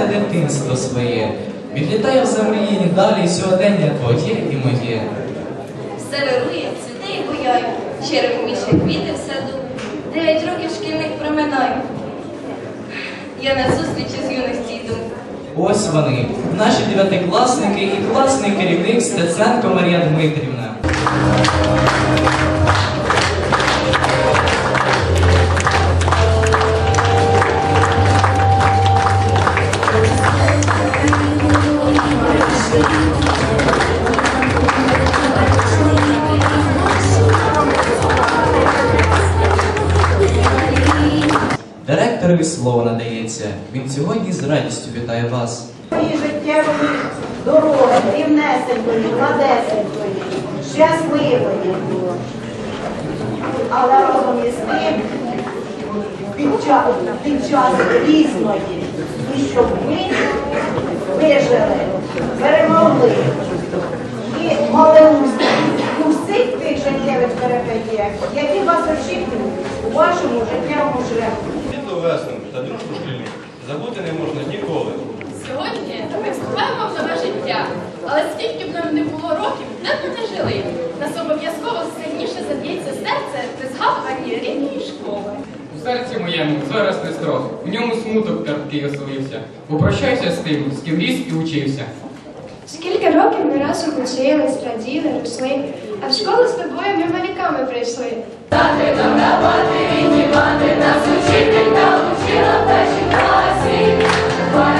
згадати дитинство своє. Відлітає в землі далі сьогодення твоє і моє. Все вирує, цвіте і буяє, череп міше квіти в саду, дев'ять років шкільних проминаю. Я на зустрічі з юності йду. Ось вони, наші дев'ятикласники і класний керівник Стеценко Марія Дмитрівна. Слово надається. Він сьогодні з радістю вітає вас. Твої життєвої дороги, рівнесенької, гладесенької, щасливої. Але разом із тим, під час, під час різної, і щоб ви вижили, перемогли і мали успіх у всіх тих життєвих перипетіях, які вас очікують у вашому життєвому шляху. Весну та дружбу шкільну забути не можна ніколи. Сьогодні ми вступаємо в нове життя, але скільки б нам не було років, де б ми не жили, нас обов'язково сильніше заб'ється серце при згадуванні рідної школи. У серці моєму зараз не строх, в ньому смуток терпкий оселився. Попрощайся з тим, з ким ріс і учився. Скільки років ми разом учились, раділи, росли, а в школу з тобою ми маляками прийшли. Вулиці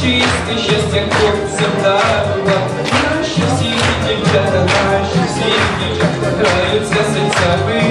дівчиськи щастя хлопцям дарува, наші всі дівчата, наші всі дівчата, граються серцями,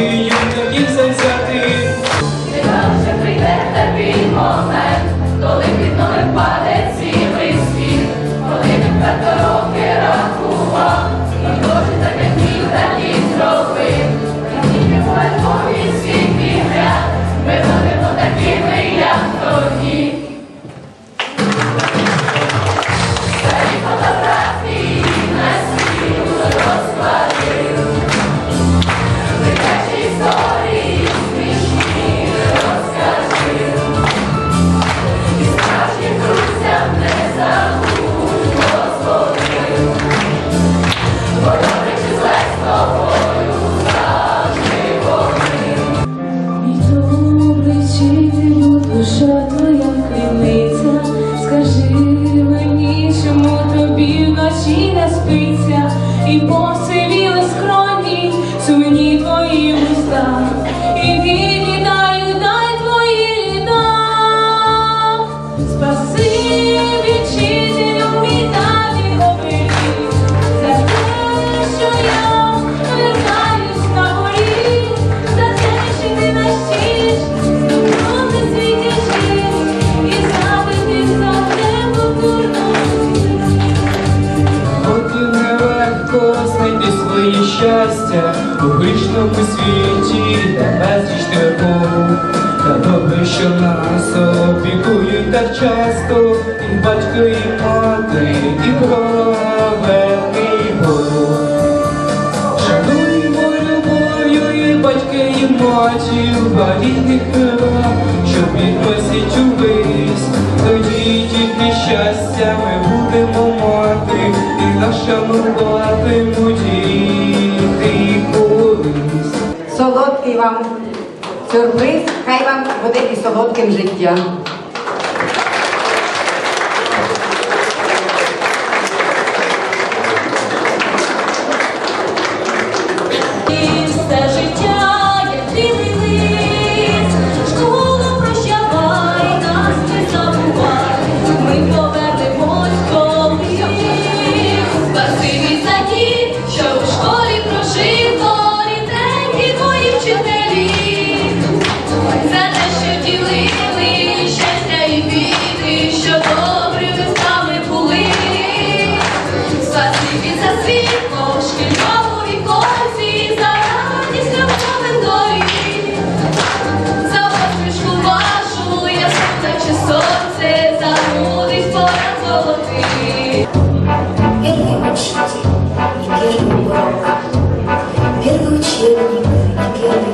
спиться, і безліч тривог. Та добре, що нас опікують так часто, і батько, і мати, і праведний Бог. Шануймо любов'ю і батьки, і матір, валітних крила, що підносять увесь. Тоді тільки щастя ми будемо мати, і діти колись. Солодкий вам сюрприз, хай вам буде і солодким життям. І життя, Hey, you're cheating. You're getting more. Hey, you're cheating. You're getting more.